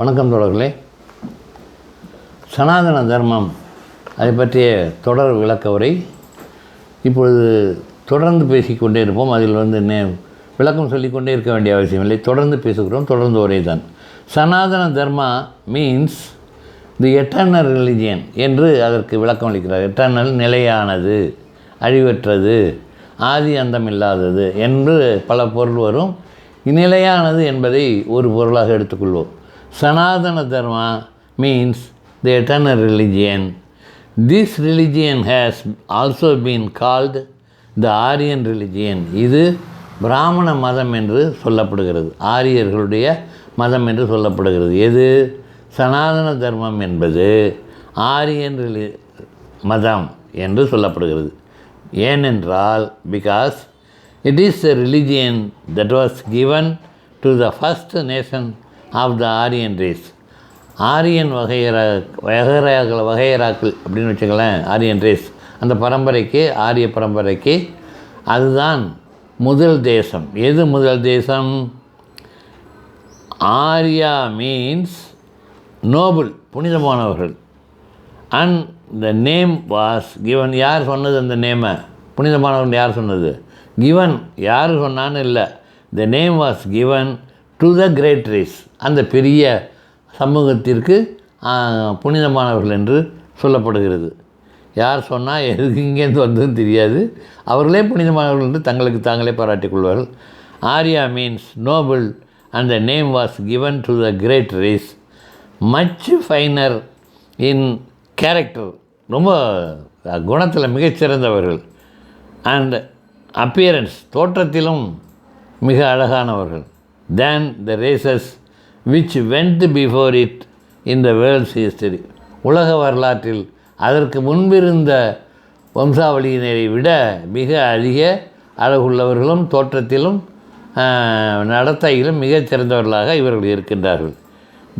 வணக்கம் தோழர்களே. சனாதன தர்மம் அதை பற்றிய தொடர் விளக்க உரை இப்பொழுது தொடர்ந்து பேசிக்கொண்டே இருப்போம். அதில் வந்து நே விளக்கம் சொல்லிக்கொண்டே இருக்க வேண்டிய அவசியம் இல்லை. தொடர்ந்து பேசுகிறோம். தொடர்ந்து ஒரே தான். Sanatana Dharma means the eternal religion என்று அதற்கு விளக்கம் அளிக்கிறார். எட்டர்னல் நிலையானது அழிவற்றது ஆதி அந்தம் இல்லாதது என்று பல பொருள் வரும். நிலையானது என்பதை ஒரு பொருளாக எடுத்துக்கொள்வோம். Sanatana Dharma means the eternal religion this religion has also been called the Aryan religion இது பிராமண மதம் என்று சொல்லப்படுகிறது. ஆரியர்களுடைய மதம் என்று சொல்லப்படுகிறது. எது? சனாதன தர்மம் என்பது ஆரியன் ரிலி மதம் என்று சொல்லப்படுகிறது. ஏனென்றால் because it is a religion that was given to the first nation of the Aryan race Aryan வகையரா வகையராக்கள் வகையராக்கள் அப்படின்னு வச்சுங்களேன் ஆரியன் ரேஸ் அந்த பரம்பரைக்கு ஆரிய பரம்பரைக்கு அதுதான் முதல் தேசம். எது முதல் தேசம்? Arya means noble புனிதமானவர்கள். And the name was given யார் சொன்னது அந்த நேமை புனிதமானவர்கள் யார் சொன்னது? கிவன் யார் சொன்னான்னு இல்லை. The name was given to the great race அந்த பெரிய சமூகத்திற்கு புனிதமானவர்கள் என்று சொல்லப்படுகிறது. யார் சொன்னால் எதுக்கு இங்கேருந்து வந்ததும் தெரியாது. அவர்களே புனிதமானவர்கள் என்று தங்களுக்கு தாங்களே பாராட்டிக் கொள்வார்கள். Arya means noble and the name was given to the great race much finer in character ரொம்ப குணத்தில் மிகச்சிறந்தவர்கள். அண்ட் அப்பியரன்ஸ் தோற்றத்திலும் மிக அழகானவர்கள். Then the races which went before it in the world's history உலக வரலாற்றில் அதற்கு முன்பிருந்த வம்சாவளியினரை விட மிக அதிக அழகுள்ளவர்களும் தோற்றத்திலும் நடத்தையிலும் மிகச் சிறந்தவர்களாக இவர்கள் இருக்கின்றார்கள்.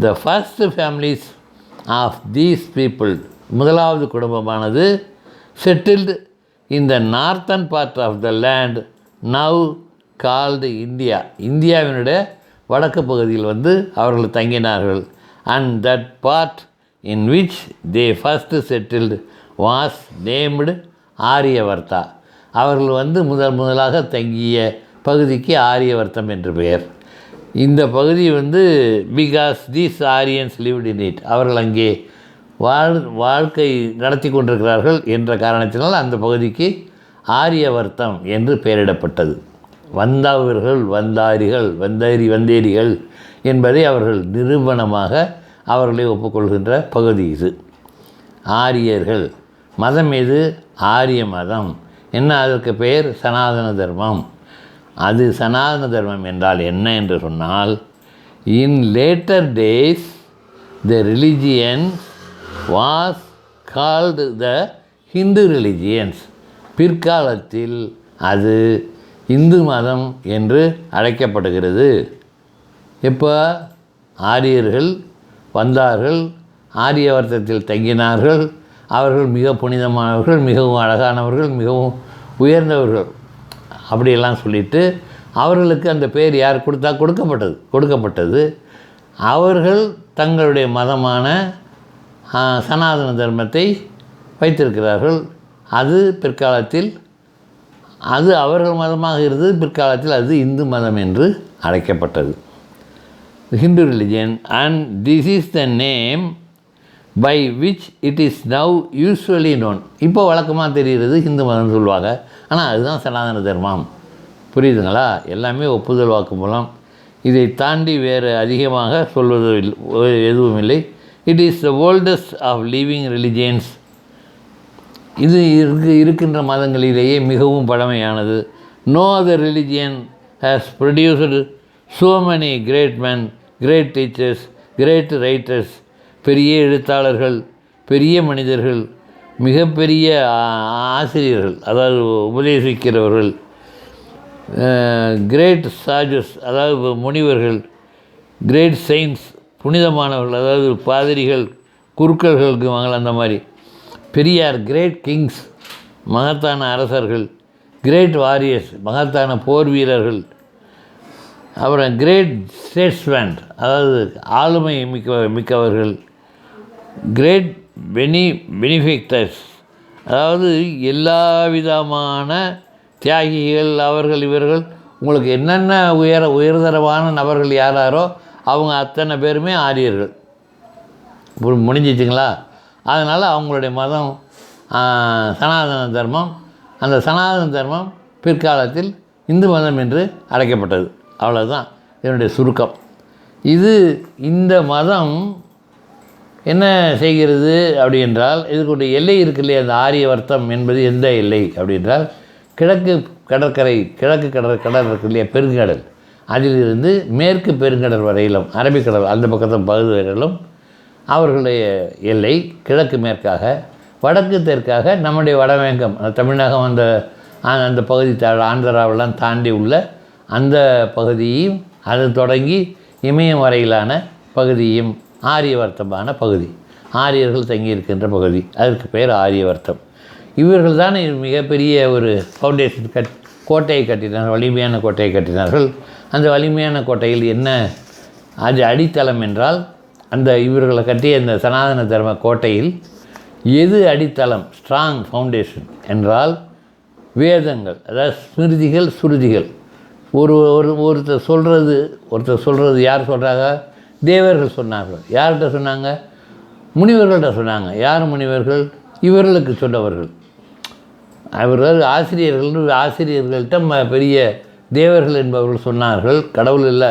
The first families of these people முதலாவது குடும்பமானது settled in the northern part of the land now called India. இந்தியாவினுடைய வடக்கு பகுதியில் வந்து அவர்கள் தங்கினார்கள். And that part in which they first settled was named Aryavarta அவர்கள் வந்து முதல் முதலாக தங்கிய பகுதிக்கு ஆரியவர்த்தம் என்று பெயர். இந்த பகுதி வந்து because these Aryans lived in it அவர்கள் அங்கே வாழ் வாழ்க்கை நடத்தி கொண்டிருக்கிறார்கள் என்ற காரணத்தினால் அந்த பகுதிக்கு ஆரியவர்த்தம் என்று பெயரிடப்பட்டது. வந்தவர்கள் வந்தாரிகள் வந்தேரி வந்தேரிகள் என்பதை அவர்கள் நிரூபணமாக அவர்களை ஒப்புக்கொள்கின்ற பகுதி இது. ஆரியர்கள். மதம் எது? ஆரிய மதம். என்ன அதற்கு பெயர்? சனாதன தர்மம். அது சனாதன தர்மம் என்றால் என்ன என்று சொன்னால் in later days the religions was called the Hindu religions பிற்காலத்தில் அது இந்து மதம் என்று அழைக்கப்படுகிறது. இப்போ ஆரியர்கள் வந்தார்கள் ஆரியவர்த்தத்தில் தங்கினார்கள் அவர்கள் மிக புனிதமானவர்கள் மிகவும் அழகானவர்கள் மிகவும் உயர்ந்தவர்கள் அப்படியெல்லாம் சொல்லிட்டு அவர்களுக்கு அந்த பேர் யார் கொடுத்தா கொடுக்கப்பட்டது கொடுக்கப்பட்டது. அவர்கள் தங்களுடைய மதமான சனாதன தர்மத்தை வைத்திருக்கிறார்கள். அது பிற்காலத்தில் அது அவர்கள் மதமாக இருந்தது. பிற்காலத்தில் அது இந்து மதம் என்று அழைக்கப்பட்டது. Hindu religion and this is the name by which it is now usually known இப்போ வழக்கமாக தெரிகிறது ஹிந்து மதம்னு சொல்லுவாங்க. ஆனால் அதுதான் சனாதன தர்மம். புரியுதுங்களா? எல்லாமே ஒப்புதல் வாக்கு மூலம். இதை தாண்டி வேறு அதிகமாக சொல்வது இல்லை- எதுவும் இல்லை it is the oldest of living religions இது இருக்கு இருக்கின்ற மதங்களிலேயே மிகவும் பழமையானது. No other religion has produced so many great man great teachers great writers பெரிய எழுத்தாளர்கள் பெரிய மனிதர்கள் மிகப்பெரிய ஆசிரியர்கள் அதாவது உபதேசிக்கிறவர்கள் கிரேட் சாஜஸ் அதாவது முனிவர்கள் கிரேட் சயின்ஸ் புனிதமானவர்கள் அதாவது பாதிரிகள் குருக்கள்களுக்கு வாங்கலாம் அந்த மாதிரி. பெரியார் கிரேட் கிங்ஸ் மகத்தான அரசர்கள் கிரேட் வாரியர்ஸ் மகத்தான போர் வீரர்கள் அப்புறம் கிரேட் ஸ்டேட்ஸ்மேன் அதாவது ஆளுமை மிக்க மிக்கவர்கள் கிரேட் பெனி பெனிஃபிக்டர்ஸ் அதாவது எல்லா விதமான தியாகிகள் அவர்கள் இவர்கள் உங்களுக்கு என்னென்ன உயர உயர்தரமான நபர்கள் யாராரோ அவங்க அத்தனை பேருமே ஆரியர்கள். முடிஞ்சிச்சிங்களா? அதனால் அவங்களுடைய மதம் சனாதன தர்மம் அந்த சனாதன தர்மம் பிற்காலத்தில் இந்து மதம் என்று அழைக்கப்பட்டது. அவ்வளோதான் இதனுடைய சுருக்கம். இது இந்த மதம் என்ன செய்கிறது அப்படி என்றால் இதுக்குடைய எல்லை இருக்கு இல்லையா? அந்த ஆரிய வர்த்தம் என்பது எந்த எல்லை அப்படி என்றால் கிழக்கு கடற்கரை கிழக்கு கடற் கடல் இருக்கு இல்லையா? பெருங்கடல். அதிலிருந்து மேற்கு பெருங்கடல் வரையிலும் அரபிக்கடல் அந்த பக்கத்தில் பகுதி வரையிலும் அவர்களுடைய எல்லை கிழக்கு மேற்காக வடக்கு தெற்காக நம்முடைய வடமேங்கம் தமிழகம் அந்த அந்த பகுதி த ஆந்திராவெல்லாம் தாண்டி உள்ள அந்த பகுதியும் அது தொடங்கி இமயம் வரையிலான பகுதியும் ஆரியவர்த்தமான பகுதி. ஆரியர்கள் தங்கியிருக்கின்ற பகுதி. அதற்கு பெயர் ஆரியவர்த்தம். இவர்கள் தான் மிகப்பெரிய ஒரு ஃபவுண்டேஷன் கட் கோட்டையை கட்டினார்கள் வலிமையான கோட்டையை கட்டினார்கள். அந்த வலிமையான கோட்டையில் என்ன அது அடித்தளம் என்றால் அந்த இவர்களை கட்டிய இந்த சனாதன தர்ம கோட்டையில் எது அடித்தளம் ஸ்ட்ராங் ஃபவுண்டேஷன் என்றால் வேதங்கள் அதாவது ஸ்மிருதிகள் சுருதிகள். ஒரு ஒரு ஒருத்தர் சொல்கிறது ஒருத்தர் சொல்கிறது யார் சொல்கிறாங்க தேவர்கள் சொன்னார்கள். யார்கிட்ட சொன்னாங்க? முனிவர்கள்ட்ட சொன்னாங்க. யார் முனிவர்கள்? இவர்களுக்கு சொன்னவர்கள். அவர்கள் ஆசிரியர்கள் ஆசிரியர்கள்ட்ட ம- பெரிய தேவர்கள் என்பவர்கள் சொன்னார்கள். கடவுள் இல்லை.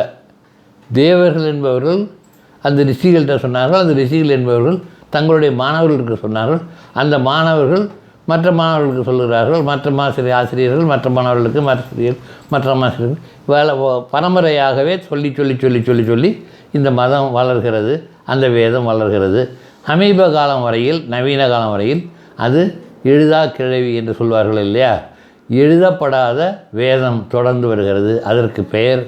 தேவர்கள் என்பவர்கள் அந்த ரிஷிகள்கிட்ட சொன்னார்கள் அந்த ரிஷிகள் என்பவர்கள் தங்களுடைய மாணவர்களுக்கு சொன்னார்கள். அந்த மாணவர்கள் மற்ற மாணவர்களுக்கு சொல்கிறார்கள் மற்ற ஆசிரியர் ஆசிரியர்கள் மற்ற மாணவர்களுக்கு மற்ற ஆசிரியர் மற்ற ஆசிரியர்கள் வேலை பரம்பரையாகவே சொல்லி சொல்லி சொல்லி சொல்லி சொல்லி இந்த மதம் வளர்கிறது அந்த வேதம் வளர்கிறது. சமீப காலம் வரையில் நவீன காலம் வரையில் அது எழுதா கிழவி என்று சொல்வார்கள் இல்லையா? எழுதப்படாத வேதம் தொடர்ந்து வருகிறது. அதற்கு பெயர்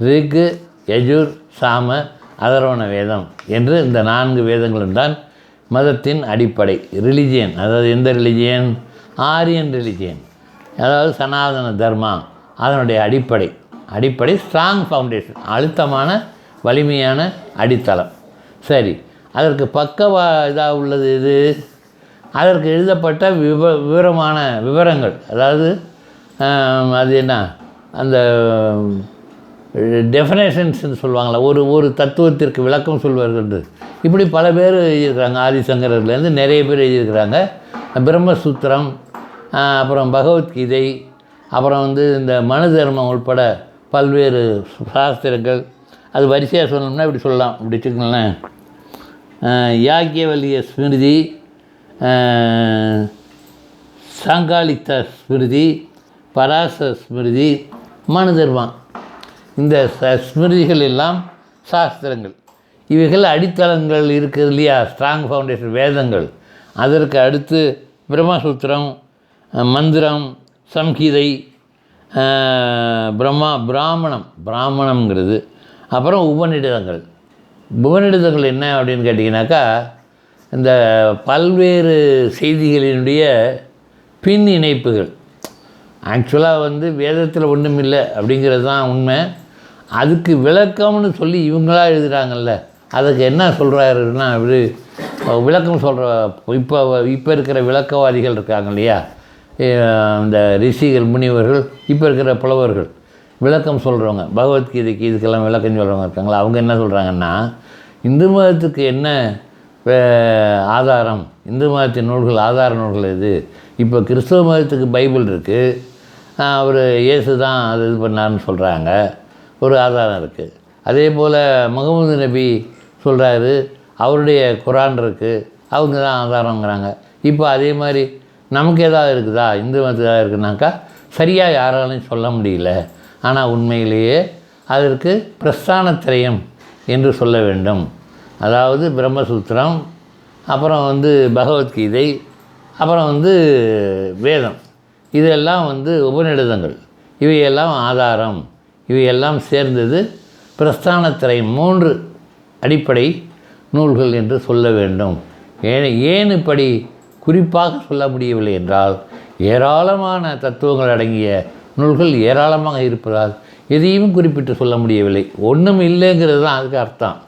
ரிக்கு யஜுர் சாம அதரவண வேதம் என்று இந்த நான்கு வேதங்களும் தான் மதத்தின் அடிப்படை. ரிலிஜியன் அதாவது எந்த ரிலிஜியன் ஆரியன் ரிலிஜியன் அதாவது சனாதன தர்மா அதனுடைய அடிப்படை. அடிப்படை ஸ்ட்ராங் ஃபவுண்டேஷன் அழுத்தமான வலிமையான அடித்தளம். சரி அதற்கு பக்கவா இதாக உள்ளது இது? அதற்கு எழுதப்பட்ட விவ விவரமான விவரங்கள். அதாவது அது என்ன? அந்த டெஃபனேஷன்ஸ்னு சொல்லுவாங்களா ஒரு ஒரு தத்துவத்திற்கு விளக்கம் சொல்வார்கள் இப்படி பல பேர் எழுதியிருக்கிறாங்க ஆதிசங்கரர்லேருந்து நிறைய பேர் எழுதியிருக்கிறாங்க. பிரம்மசூத்திரம் அப்புறம் பகவத்கீதை அப்புறம் வந்து இந்த மனு தர்மம் உட்பட பல்வேறு சாஸ்திரங்கள். அது வரிசையாக சொல்லணும்னா இப்படி சொல்லலாம் இப்படி வச்சுக்கோங்களேன். யாக்கியவல்லிய ஸ்மிருதி ஆஹ் சாங்காலித்த ஸ்மிருதி பராச ஸ்மிருதி மனுதர்மா இந்த ஸ்மிருதிகள் எல்லாம் சாஸ்திரங்கள். இவைகள் அடித்தளங்கள் இருக்குது இல்லையா? ஸ்ட்ராங் ஃபவுண்டேஷன் வேதங்கள். அதற்கு அடுத்து பிரம்மசூத்திரம் மந்திரம் சம்ஹிதை பிரம்மா பிராமணம் பிராமணம்ங்கிறது. அப்புறம் உபநிடதங்கள். உபநிடதங்கள் என்ன அப்படின்னு கேட்டிங்கனாக்கா இந்த பல்வேறு செய்திகளினுடைய பின் இணைப்புகள் ஆக்சுவலாக வந்து வேதத்தில் ஒன்றும் இல்லை அப்படிங்கிறது தான் உண்மை. அதுக்கு விளக்கம்னு சொல்லி இவங்களா எழுதுகிறாங்கல்ல அதுக்கு என்ன சொல்கிறாருன்னா இது விளக்கம் சொல்கிற இப்போ இப்போ இருக்கிற விளக்கவாதிகள் இருக்காங்க இல்லையா? இந்த ரிஷிகள் முனிவர்கள் இப்போ இருக்கிற புலவர்கள் விளக்கம் சொல்கிறவங்க பகவத்கீதைக்கு இதுக்கெல்லாம் விளக்கம் சொல்கிறவங்க இருக்காங்களா? அவங்க என்ன சொல்கிறாங்கன்னா இந்து மதத்துக்கு என்ன ஆதாரம்? இந்து மதத்தின் நூல்கள் ஆதார நூல்கள் எது? இப்போ கிறிஸ்தவ மதத்துக்கு பைபிள் இருக்குது அவர் இயேசு தான் அது இது பண்ணாருன்னு சொல்கிறாங்க ஒரு ஆதாரம் இருக்குது அதே போல் முகமது நபி சொல்கிறாரு அவருடைய குரான் இருக்குது அவங்க தான் ஆதாரங்கிறாங்க இப்போ அதே மாதிரி நமக்கு ஏதாவது இருக்குதா? இந்து மதத்தில் ஏதாவது இருக்குனாக்கா சரியாக யாராலையும் சொல்ல முடியல. ஆனால் உண்மையிலேயே அதற்கு பிரஸ்தான திரயம் என்று சொல்ல வேண்டும். அதாவது பிரம்மசூத்திரம் அப்புறம் வந்து பகவத்கீதை அப்புறம் வந்து வேதம். இதெல்லாம் வந்து உபநிடதங்கள். இவையெல்லாம் ஆதாரம். இவையெல்லாம் சேர்ந்தது பிரஸ்தானத்திரை மூன்று அடிப்படை நூல்கள் என்று சொல்ல வேண்டும். ஏன் ஏன் இப்படி குறிப்பாக சொல்ல முடியவில்லை என்றால் ஏராளமான தத்துவங்கள் அடங்கிய நூல்கள் ஏராளமாக இருப்பதால் எதையும் குறிப்பிட்டு சொல்ல முடியவில்லை. ஒன்றும் இல்லைங்கிறது தான் அதுக்கு அர்த்தம்.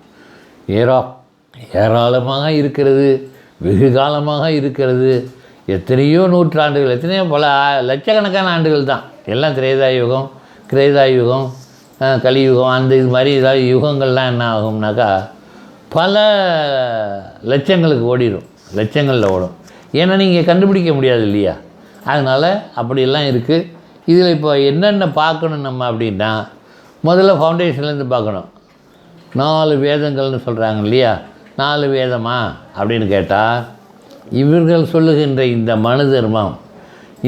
ஏரா ஏராளமாக இருக்கிறது வெகு காலமாக இருக்கிறது. எத்தனையோ நூற்றாண்டுகள் எத்தனையோ பல லட்சக்கணக்கான ஆண்டுகள் தான். எல்லாம் திரேதா யுகம் கிரேதா யுகம் கலியுகம் அந்த இது மாதிரி ஏதாவது யுகங்கள்லாம் என்ன ஆகும்னாக்கா பல லட்சங்களுக்கு ஓடிடும் லட்சங்களில் ஓடும். ஏன்னா நீங்கள் கண்டுபிடிக்க முடியாது இல்லையா? அதனால் அப்படியெல்லாம் இருக்குது இதில் இப்போ என்னென்ன பார்க்கணும் நம்ம அப்படின்னா முதல்ல ஃபவுண்டேஷன்லேருந்து பார்க்கணும். நாலு வேதங்கள்னு சொல்கிறாங்க இல்லையா? நாலு வேதமா அப்படின்னு கேட்டால் இவர்கள் சொல்லுகின்ற இந்த மனு தர்மம்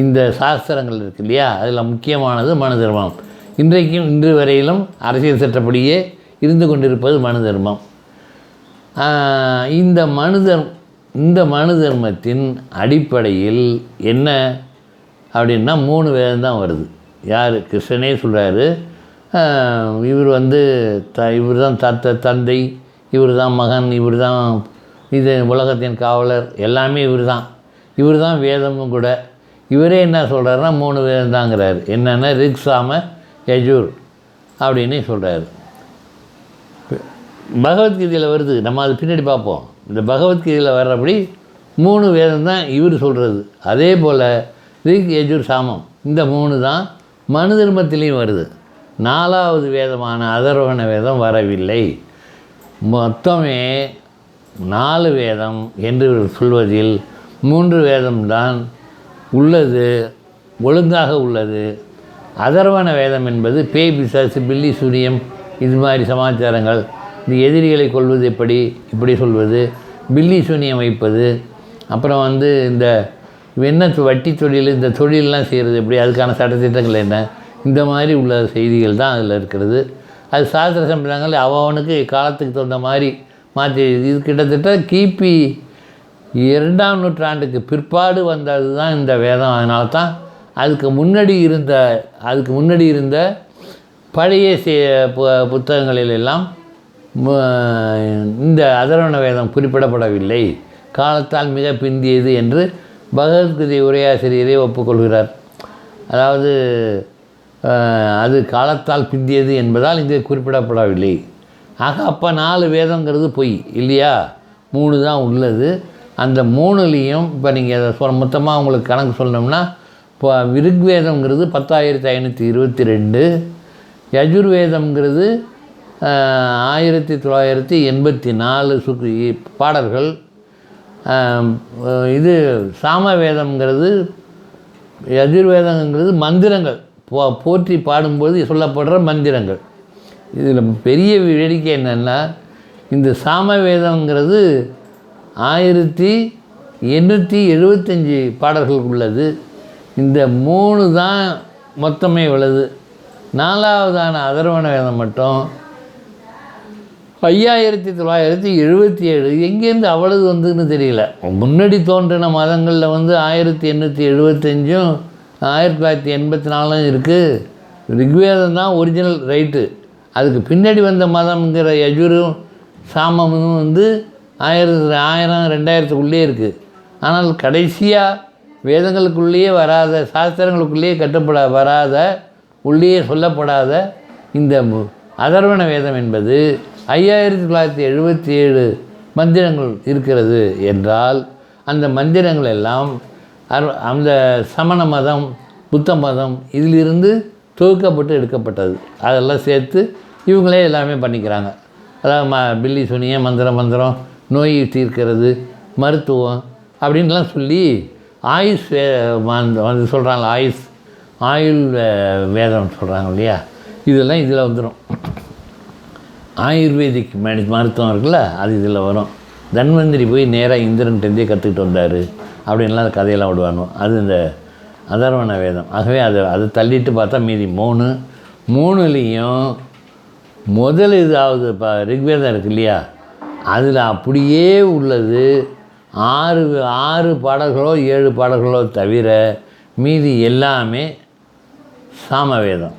இந்த சாஸ்திரங்கள் இருக்கு இல்லையா? அதில் முக்கியமானது மனு தர்மம். இன்றைக்கும் இன்று வரையிலும் அரசியல் சட்டப்படியே இருந்து கொண்டிருப்பது மனு தர்மம். இந்த மனு தர்ம இந்த மனு தர்மத்தின் அடிப்படையில் என்ன அப்படின்னா மூணு வேதம் தான் வருது. யார்? கிருஷ்ணனே சொல்கிறாரு இவர் வந்து த இவர் தான் தத்த தந்தை இவர் தான் மகன் இவர் தான் இது உலகத்தின் காவலர் எல்லாமே இவர் தான் இவர் தான் வேதமும் கூட. இவரே என்ன சொல்கிறாருன்னா மூணு வேதம் தாங்கிறாரு. என்னென்னா ரிக்ஸாமல் யஜூர் அப்படின்னு சொல்கிறாரு பகவத்கீதையில் வருது. நம்ம அது பின்னாடி பார்ப்போம். இந்த பகவத்கீதையில் வர்றபடி மூணு வேதம் தான் இவர் சொல்கிறது அதே போல் ரிக் யஜூர் சாமம். இந்த மூணு தான் மனு தர்மத்திலையும் வருது. நாலாவது வேதமான அதர்வண வேதம் வரவில்லை. மொத்தமே நாலு வேதம் என்று சொல்வதில் மூன்று வேதம்தான் உள்ளது ஒழுங்காக உள்ளது அதர்வண வேதம் என்பது பேய் பிசாசு பில்லி சூரியம் இது மாதிரி சமாச்சாரங்கள். இந்த எதிரிகளை கொள்வது எப்படி? இப்படி சொல்வது. பில்லி சூனியம் வைப்பது. அப்புறம் வந்து இந்த என்ன வட்டி தொழில் இந்த தொழிலெலாம் செய்கிறது எப்படி? அதுக்கான சட்டத்திட்டங்கள் என்ன? இந்த மாதிரி உள்ள செய்திகள் தான் அதில் இருக்கிறது. அது சாஸ்திர சம்பிரதாயங்கள் அவனுக்கு காலத்துக்கு தகுந்த மாதிரி மாற்றி இது கிட்டத்தட்ட கிபி இரண்டாம் நூற்றாண்டுக்கு பிற்பாடு வந்தது தான் இந்த வேதம். அதனால தான் அதுக்கு முன்னாடி இருந்த அதுக்கு முன்னாடி இருந்த பழைய புத்தகங்களிலெல்லாம் பு- புத்தகங்களில் எல்லாம் இந்த அதரவண வேதம் குறிப்பிடப்படவில்லை. காலத்தால் மிக பிந்தியது என்று பகவத்கீதை உரையாசிரியரே ஒப்புக்கொள்கிறார். அதாவது அது காலத்தால் பிந்தியது என்பதால் இங்கே குறிப்பிடப்படவில்லை. ஆக அப்போ நாலு வேதங்கிறது பொய் இல்லையா? மூணு தான் உள்ளது. அந்த மூணுலேயும் இப்போ நீங்கள் அதை சொல் மொத்தமாக உங்களுக்கு கணக்கு சொல்லணும்னா இப்போ ரிக்வேதம்ங்கிறது பத்தாயிரத்தி ஐநூற்றி இருபத்தி ரெண்டு யஜுர்வேதம்ங்கிறது ஆயிரத்தி தொள்ளாயிரத்தி எண்பத்தி நாலு சுக்கு பாடல்கள். இது சாமவேதம்ங்கிறது யஜுர்வேதங்கிறது மந்திரங்கள். போ போற்றி பாடும்போது சொல்லப்படுற மந்திரங்கள். இதில் பெரிய வேடிக்கை என்னென்னா இந்த சாமவேதங்கிறது ஆயிரத்தி எண்ணூற்றி எழுபத்தஞ்சி பாடல்கள் உள்ளது. இந்த மூணு தான் மொத்தமே உள்ளது நாலாவதான அதர்வண வேதம் மட்டும் ஐயாயிரத்தி தொள்ளாயிரத்தி எழுபத்தி ஏழு எங்கேருந்து அவ்வளவு வந்துன்னு தெரியல. முன்னாடி தோன்றின மதங்களில் வந்து ஆயிரத்தி எண்ணூற்றி எழுபத்தஞ்சும் ஆயிரத்தி தொள்ளாயிரத்தி எண்பத்தி நாலும் இருக்குது ரிக்வேதம் தான் ஒரிஜினல் ரைட்டு அதுக்கு பின்னாடி வந்த மதம்ங்கிற யஜுரும் சாமமும் வந்து ஆயிரத்து ஆயிரம் ரெண்டாயிரத்துக்குள்ளே இருக்குது ஆனால் கடைசியாக வேதங்களுக்குள்ளேயே வராத சாஸ்திரங்களுக்குள்ளேயே கட்டுப்பட வராத உள்ளேயே சொல்லப்படாத இந்த மு- அதர்வண வேதம் என்பது ஐயாயிரத்தி தொள்ளாயிரத்தி எழுபத்தி ஏழு மந்திரங்கள் இருக்கிறது என்றால் அந்த மந்திரங்கள் எல்லாம் அரு- அந்த சமண மதம் புத்த மதம் இதிலிருந்து தொகுக்கப்பட்டு எடுக்கப்பட்டது. அதெல்லாம் சேர்த்து இவங்களே எல்லாமே பண்ணிக்கிறாங்க. அதாவது ம பில்லி சுனிய மந்திரம் மந்திரம் நோய் தீர்க்கிறது மருத்துவம் அப்படின்லாம் சொல்லி ஆயுஷ் வே வந்து சொல்கிறாங்க ஆயுஷ் ஆயுள் வேதம் சொல்கிறாங்க இல்லையா? இதெல்லாம் இதில் வந்துடும் ஆயுர்வேதிக் மெடி மருத்துவம் இருக்குல்ல அது இதில் வரும். தன்வந்திரி போய் நேராக இந்திரன்ட்டேருந்தே கற்றுக்கிட்டு வந்தார் அப்படின்லாம் அந்த கதையெல்லாம் விடுவானோ அது இந்த அதர்வண வேதம். ஆகவே அதை அதை தள்ளிட்டு பார்த்தா மீதி மூணு. மூணுலேயும் முதல் இதாவது இப்போ ரிக்வேதம் இருக்கு இல்லையா? அதில் அப்படியே உள்ளது ஆறு ஆறு பாடல்களோ ஏழு பாடல்களோ தவிர மீதி எல்லாமே சாமவேதம்.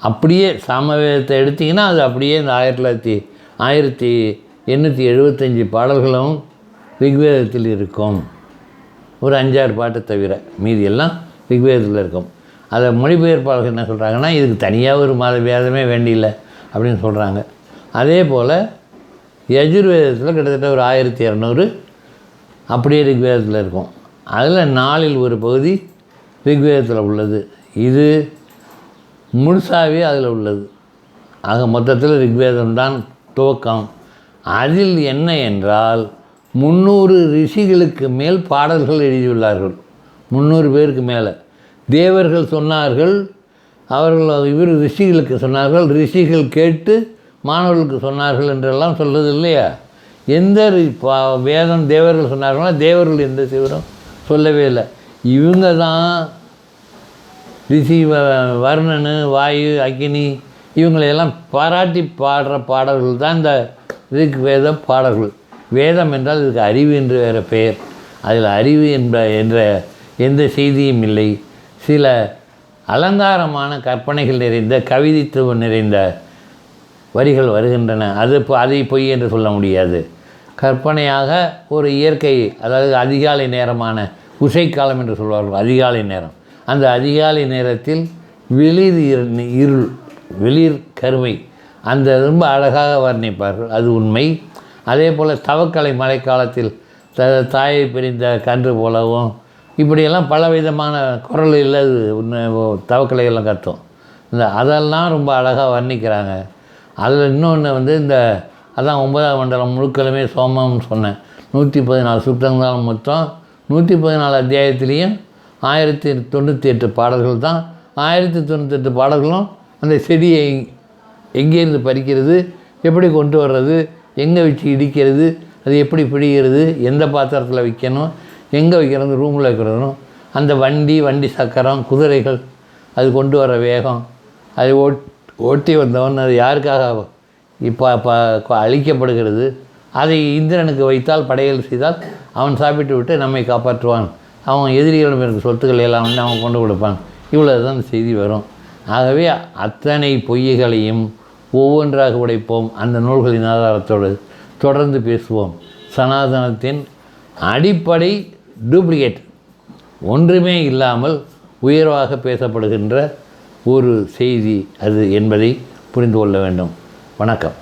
அப்படியே சாமவேதத்தை எடுத்திங்கன்னா அது அப்படியே இந்த ஆயிரத்தி தொள்ளாயிரத்தி ஆயிரத்தி எண்ணூற்றி எழுபத்தஞ்சி பாடல்களும் ரிக்வேதத்தில் இருக்கும். ஒரு அஞ்சாறு பாட்டை தவிர மீதி எல்லாம் ரிக்வேதத்தில் இருக்கும். அதை மொழிபெயர்ப்பாளர்கள் என்ன சொல்கிறாங்கன்னா இதுக்கு தனியாக ஒரு மத வேதமே வேண்டியில்லை அப்படின்னு சொல்கிறாங்க அதே போல் யஜுர்வேதத்தில் கிட்டத்தட்ட ஒரு ஆயிரத்தி இரநூறு அப்படியே ரிக்வேதத்தில் இருக்கும். அதில் நாளில் ஒரு பகுதி ரிக்வேதத்தில் உள்ளது. இது முழுசாகவே அதில் உள்ளது. ஆக மொத்தத்தில் ரிக்வேதம் தான் துவக்கம். அதில் என்ன என்றால் முந்நூறு ரிஷிகளுக்கு மேல் பாடல்கள் எழுதியுள்ளார்கள். முந்நூறு பேருக்கு மேலே. தேவர்கள் சொன்னார்கள் அவர்கள் இவர் ரிஷிகளுக்கு சொன்னார்கள் ரிஷிகள் கேட்டு மாணவர்களுக்கு சொன்னார்கள் என்றெல்லாம் சொல்கிறது இல்லையா? எந்த பா- வேதம் தேவர்கள் சொன்னார்களோ? தேவர்கள் எந்த சிவரும் சொல்லவே இல்லை. இவங்க தான் ரிஷி வ- வர்ணனு வாயு அக்னி இவங்களையெல்லாம் பாராட்டி பாடுற பாடல்கள் தான் இந்த ரிக் வேத பாடல்கள். வேதம் என்றால் இதுக்கு அறிவு என்று வேறு பெயர். அதில் அறிவு என்ப என்ற எந்த செய்தியும் இல்லை. சில அலங்காரமான கற்பனைகள் நிறைந்த கவிதைத்துவம் நிறைந்த வரிகள் வருகின்றன. அது இப்போ அதை பொய் என்று சொல்ல முடியாது. கற்பனையாக ஒரு இயற்கை அதாவது அதிகாலை நேரமான உஷைக்காலம் என்று சொல்வார்கள் அதிகாலை நேரம். அந்த அதிகாலை நேரத்தில் வெளிர் இரு- இருள் வெளிர் கருமை அந்த ரொம்ப அழகாக வர்ணிப்பார்கள். அது உண்மை. அதே போல் தவக்கலை மழைக்காலத்தில் த தாயை பிரிந்த கன்று போலவும் இப்படியெல்லாம் பல விதமான குரலில் அது தவக்கலைகள்லாம் கத்தும். இந்த அதெல்லாம் ரொம்ப அழகாக வர்ணிக்கிறாங்க. அதில் இன்னொன்று வந்து இந்த அதான் ஒன்பதாம் மண்டலம் முழுக்கலுமே சோமம்னு சொன்னேன். நூற்றி பதினாலு சுத்தங்கள் மொத்தம் நூற்றி பதினாலு அத்தியாயத்துலேயும் ஆயிரத்தி தொண்ணூற்றி எட்டு பாடல்கள் தான். ஆயிரத்தி தொண்ணூத்தெட்டு பாடல்களும் அந்த செடியை எங்கேருந்து பறிக்கிறது எப்படி கொண்டு வர்றது எங்கே வச்சு இடிக்கிறது அது எப்படி பிடிக்கிறது எந்த பாத்திரத்தில் வைக்கணும் எங்கே வைக்கிறது ரூமில் வைக்கிறதும் அந்த வண்டி வண்டி சக்கரம் குதிரைகள் அது கொண்டு வர வேகம் அது ஓட் ஓட்டி வந்தவன் அது யாருக்காக? இப்போ இப்போ அழிக்கப்படுகிறது. அதை இந்திரனுக்கு வைத்தால் படையல் செய்தால் அவன் சாப்பிட்டு விட்டு நம்மை காப்பாற்றுவான். அவன் எதிரிகளிடம் இருக்க சொத்துக்கள் எல்லாம் அவன் கொண்டு கொடுப்பான். இவ்வளோ தான் செய்தி வரும். ஆகவே அத்தனை பொய்யைகளையும் ஒவ்வொன்றாக உடைப்போம். அந்த நூல்களின் ஆதாரத்தோடு தொடர்ந்து பேசுவோம். சனாதனத்தின் அடிப்படை டூப்ளிகேட். ஒன்றுமே இல்லாமல் உயர்வாக பேசப்படுகின்ற ஒரு செய்தி அது என்பதை புரிந்து கொள்ள வேண்டும். வணக்கம்.